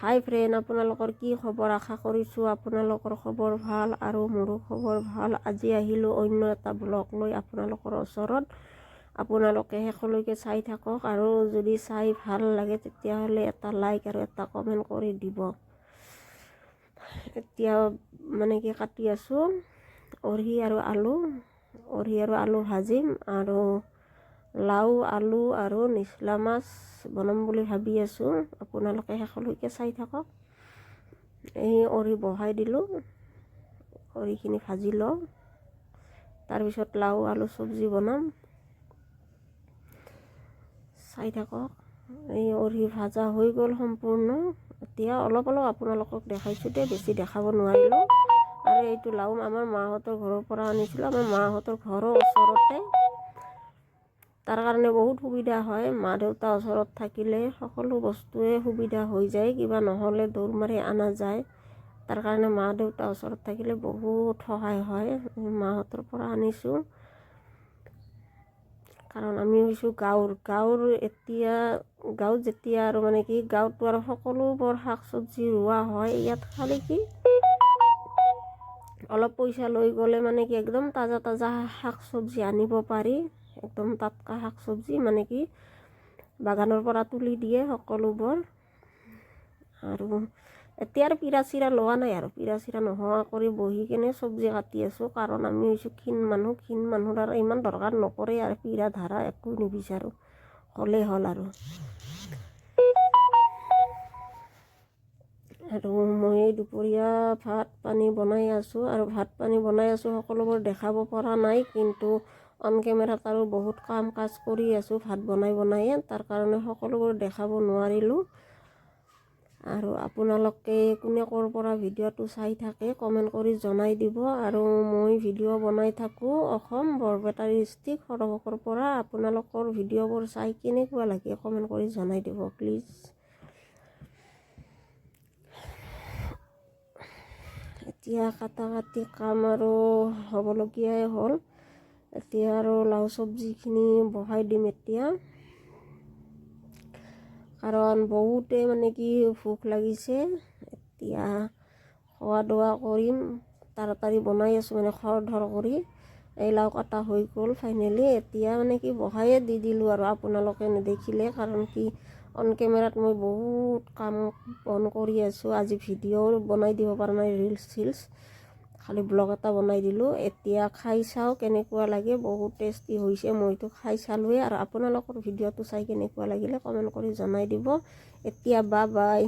High friend, আপোনালোকৰ কি খবৰ? আশা কৰিছোঁ আপোনালোকৰ খবৰ ভালো আৰু মোৰো খবৰ ভালো। আজি আহিলোঁ অন্য এটা ব্লগ লৈ আপোনালোকৰ ওচৰত। আপোনালোকে শেষলৈকে চাই থাকক আৰু যদি চাই ভালো লাগে তেতিয়াহ'লে এটা লাইক আৰু এটা কমেণ্ট কৰি দিব। এতিয়া মানে কি কাটি আছোঁ। অৰহি আৰু আলু, অৰহি আৰু আলু ভাজিম আৰু লাও আলু আৰু নিচলা মাছ বনাম বুলি ভাবি আছোঁ। আপোনালোকে শেষলৈকে চাই থাকক। এই অৰি বহাই দিলোঁ। অৰিখিনি ভাজি লওঁ। তাৰপিছত লাও আলু চব্জি বনাম। চাই থাকক। এই অৰি ভাজা হৈ গ'ল সম্পূৰ্ণ। এতিয়া অলপ অলপ আপোনালোকক দেখাইছোঁ দেই, বেছি দেখাব নোৱাৰিলোঁ। আৰু এইটো লাও আমাৰ মাহঁতৰ ঘৰৰ পৰা আনিছিলোঁ। আমাৰ মাহঁতৰ ঘৰৰ ওচৰতে। তাৰ কাৰণে বহুত সুবিধা হয়। মা দেউতা ওচৰত থাকিলে সকলো বস্তুৱে সুবিধা হৈ যায়, কিবা নহ'লে দৌৰ মাৰি অনা যায়। তাৰ কাৰণে মা দেউতা ওচৰত থাকিলে বহুত সহায় হয়। মাহঁতৰ পৰা আনিছোঁ। কাৰণ আমি হৈছোঁ গাঁৱৰ। গাঁৱৰ এতিয়া, গাঁৱত যেতিয়া আৰু মানে কি, গাঁৱতো আৰু সকলোবোৰ শাক চবজি ৰোৱা হয়, ইয়াত খালি কি? অলপ পইচা লৈ গ'লে মানে কি, একদম তাজা তাজা শাক চবজি আনিব পাৰি। একদম টাটকা শাক চবজি মানে কি বাগানৰ পৰা তুলি দিয়ে সকলোবোৰ। আৰু এতিয়া আৰু পিৰা চিৰা লোৱা নাই আৰু। পিৰা চিৰা নোহোৱা কৰি বহি কেনে চব্জি কাটি আছোঁ। কাৰণ আমি হৈছোঁ ক্ষীণ মানুহ। ক্ষীণ মানুহৰ আৰু ইমান দৰকাৰ নপৰে আৰু পিৰা ধাৰা একো নিবিচাৰোঁ। হ'লেই হ'ল আৰু। আৰু মই দুপৰীয়া ভাত পানী বনাই আছোঁ। আৰু ভাত পানী বনাই আছোঁ, সকলোবোৰ দেখাব পৰা নাই। কিন্তু অন কেমেৰাত আৰু বহুত কাম কাজ কৰি আছোঁ ভাত বনাই বনায়ে তাৰ কাৰণে সকলোবোৰ দেখাব নোৱাৰিলোঁ। আৰু আপোনালোকে কোনে ক'ৰ পৰা ভিডিঅ'টো চাই থাকে কমেণ্ট কৰি জনাই দিব। আৰু মই ভিডিঅ' বনাই থাকোঁ অসম বৰপেটা ডিষ্ট্ৰিক্ট সৰভকৰ পৰা। আপোনালোকৰ ভিডিঅ'বোৰ চাই কেনেকুৱা লাগে কমেণ্ট কৰি জনাই দিব প্লিজ এতিয়া কাটা কাটি কাম আৰু হ'বলগীয়াই হ'ল। এতিয়া আৰু লাও চব্জিখিনি বহাই দিম এতিয়া। কাৰণ বহুতে মানে কি ভোক লাগিছে। এতিয়া খোৱা দোৱা কৰিম, তাড়াতাড়ি বনাই আছোঁ মানে খৰ ধৰ কৰি। এই লাও কটা হৈ গ'ল ফাইনেলি এতিয়া মানে কি বহায়ে দি দিলোঁ আৰু আপোনালোকে নেদেখিলে। কাৰণ কি অন কেমেৰাত মই বহুত কাম বন কৰি আছোঁ। আজি ভিডিঅ' বনাই দিব পৰা নাই ৰিলচ চিলচ খালি ব্লগ এটা বনাই দিলোঁ। এতিয়া খাই চাওঁ কেনেকুৱা লাগে বহুত টেষ্টি হৈছে মইতো খাই চালোঁৱেই আৰু আপোনালোকৰ ভিডিঅ'টো চাই কেনেকুৱা লাগিলে কমেণ্ট কৰি জনাই দিব। এতিয়া বা বাই